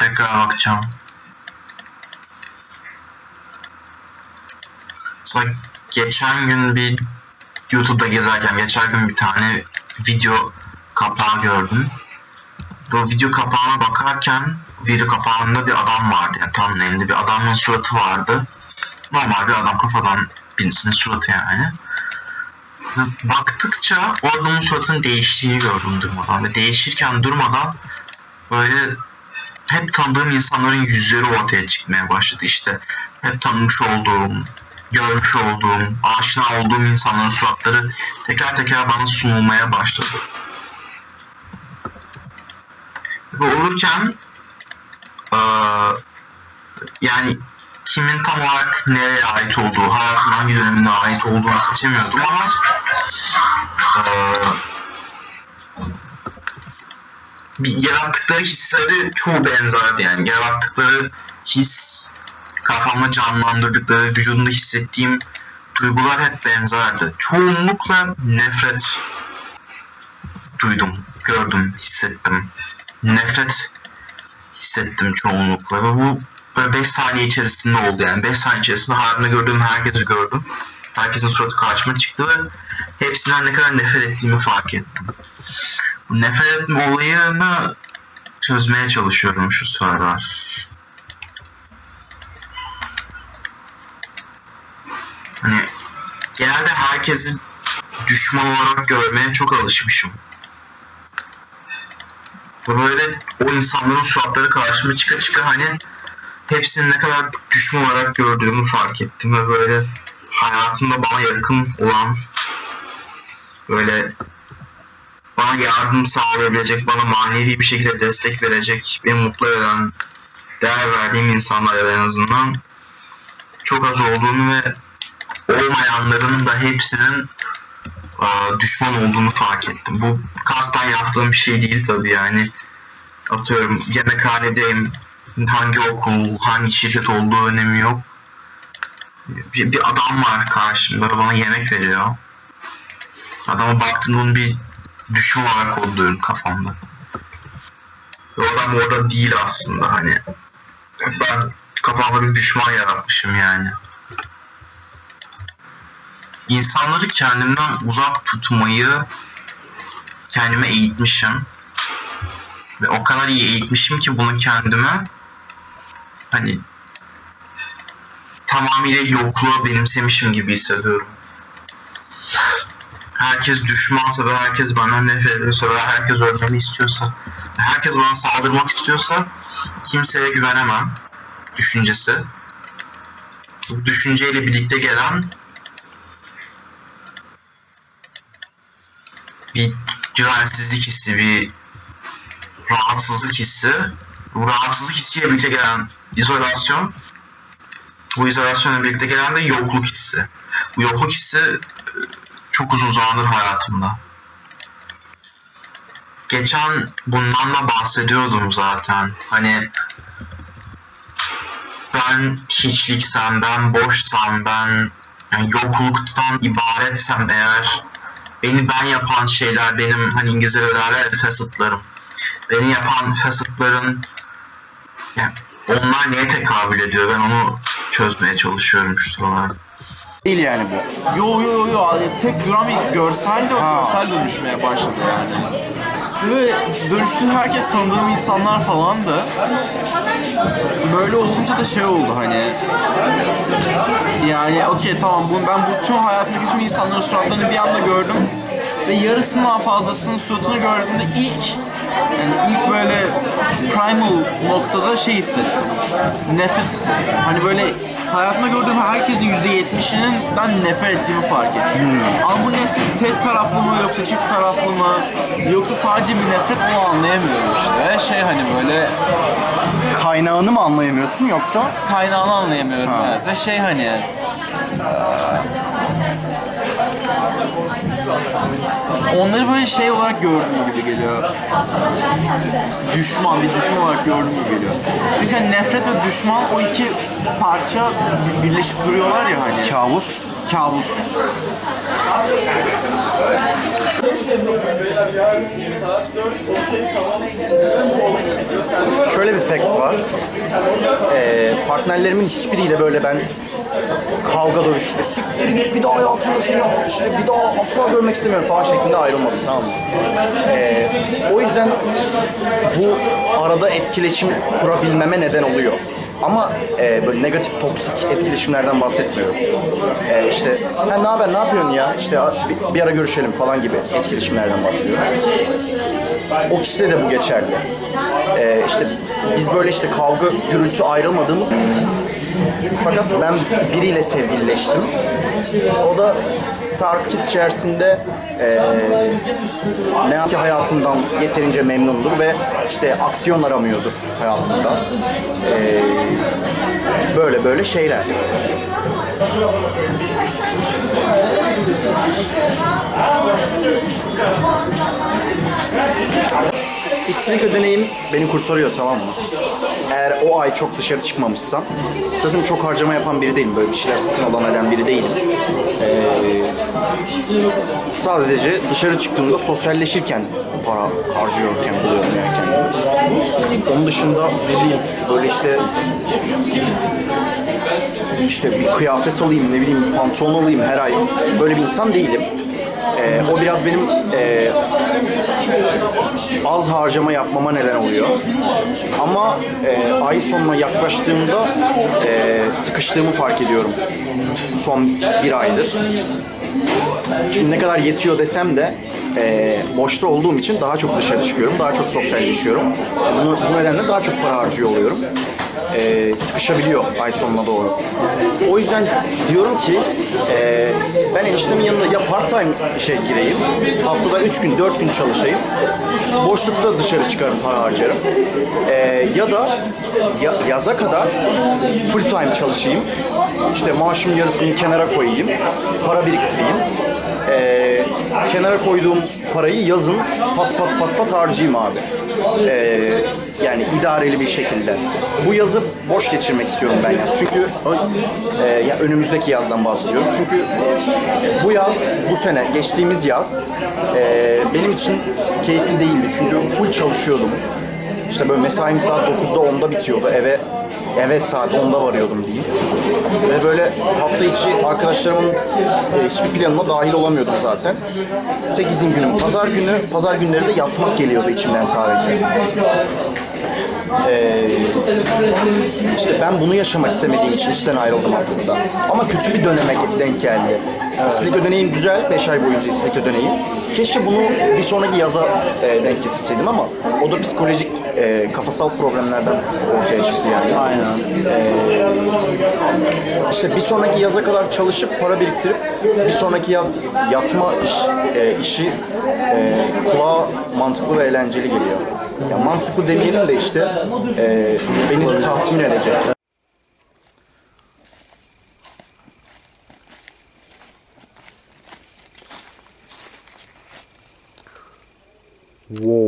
Tekrar bakacağım. Mesela geçen gün bir YouTube'da gezerken geçen gün bir tane video kapağı gördüm. Bu video kapağına bakarken video kapağında bir adam vardı. Yani tam elinde bir adamın suratı vardı. Normal bir adam kafadan birisinin suratı yani. Baktıkça o adamın suratının değiştiğini gördüm durmadan. Ve değişirken durmadan böyle hep tanıdığım insanların yüzleri ortaya çıkmaya başladı. İşte hep tanımış olduğum, görmüş olduğum, aşina olduğum insanların suratları teker teker bana sunulmaya başladı. Ve olurken eee, yani kimin tam olarak nereye ait olduğu, hayatın hangi dönemine ait olduğunu seçemiyordum ama bir yarattıkları hisleri çoğu benzerdi yani. Yarattıkları his, kafamda canlandırdıkları, vücudumda hissettiğim duygular hep benzerdi. Çoğunlukla nefret duydum, gördüm, hissettim. Nefret hissettim çoğunlukla ve bu böyle 5 saniye içerisinde oldu yani. 5 saniye içerisinde hayatımda gördüğüm herkesi gördüm. Herkesin suratı karşıma çıktı ve hepsinden ne kadar nefret ettiğimi fark ettim. Bu nefret etme olayını çözmeye çalışıyorum şu sıralar. Hani genelde herkesi düşman olarak görmeye çok alışmışım. Böyle o insanların suratları karşıma çıka çıka hani hepsini ne kadar düşman olarak gördüğümü fark ettim ve böyle hayatımda bana yakın olan böyle bana yardım sağlayabilecek, bana manevi bir şekilde destek verecek, beni mutlu eden, değer verdiğim insanlar en azından çok az olduğunu ve olmayanların da hepsinin aa, düşman olduğunu fark ettim. Bu kasten yaptığım bir şey değil tabii yani. Atıyorum yemekhanedeyim, hangi okul, hangi şirket olduğu önemi yok. Bir, bir adam var karşımda bana yemek veriyor. Adama baktığımda onu bir düşman olarak kodluyorum kafamda. Ve adam orada değil aslında hani. Ben kafamda bir düşman yaratmışım yani. İnsanları kendimden uzak tutmayı kendime eğitmişim. Ve o kadar iyi eğitmişim ki bunu kendime hani tamamıyla yokluğa benimsemişim gibi hissediyorum. Herkes düşmansa ve herkes benden nefret ediyorsa ve herkes ölmemi istiyorsa, herkes bana saldırmak istiyorsa kimseye güvenemem düşüncesi. Bu düşünceyle birlikte gelen bir güvensizlik hissi, bir rahatsızlık hissi. Bu rahatsızlık hissiyle birlikte gelen izolasyon, bu izolasyonla birlikte gelen de yokluk hissi. Bu yokluk hissi çok uzun zamandır hayatımda. Geçen bundan da bahsediyordum zaten. Hani ben hiçliksem, ben boşsam, ben yani yokluktan ibaretsem eğer beni ben yapan şeyler benim hani İngilizce'de derler facetlarım. Beni yapan facetların yani onlar neye tekabül ediyor? Ben onu çözmeye çalışıyorum şu sıralar. Değil yani bu. Yo yo yo yo tek duran bir görsel de Ha. görsel dönüşmeye başladı yani. Böyle dönüştüğü herkes tanıdığım insanlar falan da böyle olunca da şey oldu hani yani okey tamam bunu ben bu tüm hayatımdaki tüm insanların suratlarını bir anda gördüm ve yarısından fazlasının suratını gördüğümde ilk yani ilk böyle primal noktada şey hissettim. Nefret hissettim. Hani böyle hayatımda gördüğüm herkesin %70'inin ben nefret ettiğimi fark ettim. Ama bu nefret tek taraflı mı yoksa çift taraflı mı yoksa sadece bir nefret onu anlayamıyorum işte. Şey hani böyle Kaynağını mı anlayamıyorsun yoksa? kaynağını anlayamıyorum Ha. evet. Ve şey hani eee, onları böyle şey olarak gördüğüm gibi geliyor. Düşman, bir düşman olarak gördüğüm gibi geliyor. Çünkü hani nefret ve düşman o iki parça birleşip duruyorlar ya hani. Kabus. Kabus. Şöyle bir fact var. Partnerlerimin hiçbiriyle böyle ben kavga dövüşte siktir git bir daha hayatımda seni işte bir daha asla görmek istemiyorum falan şeklinde ayrılmadım tamam mı? Ee, o yüzden bu arada etkileşim kurabilmeme neden oluyor. Ama e, böyle negatif, toksik etkileşimlerden bahsetmiyorum. E, işte ne haber, ne yapıyorsun ya? İşte bir, bir ara görüşelim falan gibi etkileşimlerden bahsediyorum. O kişide de bu geçerli. E, işte biz böyle işte kavga, gürültü ayrılmadığımız fakat ben biriyle sevgilileştim. O da sarkıt içerisinde eee ne yap ki hayatından yeterince memnundur ve işte aksiyon aramıyordur hayatında. Eee, böyle böyle şeyler. İşsizlik ödeneğim beni kurtarıyor tamam mı? Eğer o ay çok dışarı çıkmamışsam, zaten çok harcama yapan biri değilim, böyle bir şeyler satın alan eden biri değilim. Ee, sadece dışarı çıktığımda sosyalleşirken para harcıyorken buluyorum yani kendimi. Onun dışında bileyim böyle işte işte bir kıyafet alayım, ne bileyim pantolon alayım her ay. Böyle bir insan değilim. Ee, o biraz benim e, az harcama yapmama neden oluyor. Ama e, ay sonuna yaklaştığımda e, sıkıştığımı fark ediyorum. Son bir aydır. Çünkü ne kadar yetiyor desem de e, boşta olduğum için daha çok dışarı çıkıyorum, daha çok sosyalleşiyorum. Bunu, bu nedenle daha çok para harcıyor oluyorum. E, sıkışabiliyor ay sonuna doğru. O yüzden diyorum ki e, ben eniştemin yanında ya part time işe gireyim, haftada 3 gün 4 gün çalışayım, boşlukta dışarı çıkarım para harcarım. E, ya da ya- yaza kadar full time çalışayım, işte maaşımın yarısını kenara koyayım, para biriktireyim. E, kenara koyduğum parayı yazın pat pat pat pat harcayayım abi. E, yani idareli bir şekilde. Bu yazı boş geçirmek istiyorum ben yani. Çünkü e, ya önümüzdeki yazdan bahsediyorum. Çünkü bu yaz, bu sene, geçtiğimiz yaz e, benim için keyifli değildi. Çünkü full çalışıyordum. İşte böyle mesaim saat 9'da 10'da bitiyordu. Eve eve saat 10'da varıyordum diyeyim. Ve böyle hafta içi arkadaşlarımın e, hiçbir planıma dahil olamıyordum zaten. Tek izin günüm pazar günü. Pazar günleri de yatmak geliyordu içimden sadece. Ee, işte ben bunu yaşamak istemediğim için işten ayrıldım aslında. Ama kötü bir döneme denk geldi. İstek ödeneğim güzel, 5 ay boyunca istek ödeneği. Keşke bunu bir sonraki yaza e, denk getirseydim ama o da psikolojik, e, kafasal problemlerden ortaya çıktı yani. Aynen. işte bir sonraki yaza kadar çalışıp para biriktirip bir sonraki yaz yatma iş, e, işi e, kulağa mantıklı ve eğlenceli geliyor. Ya mantıklı demeyelim de işte e, beni tatmin edecek. Wow.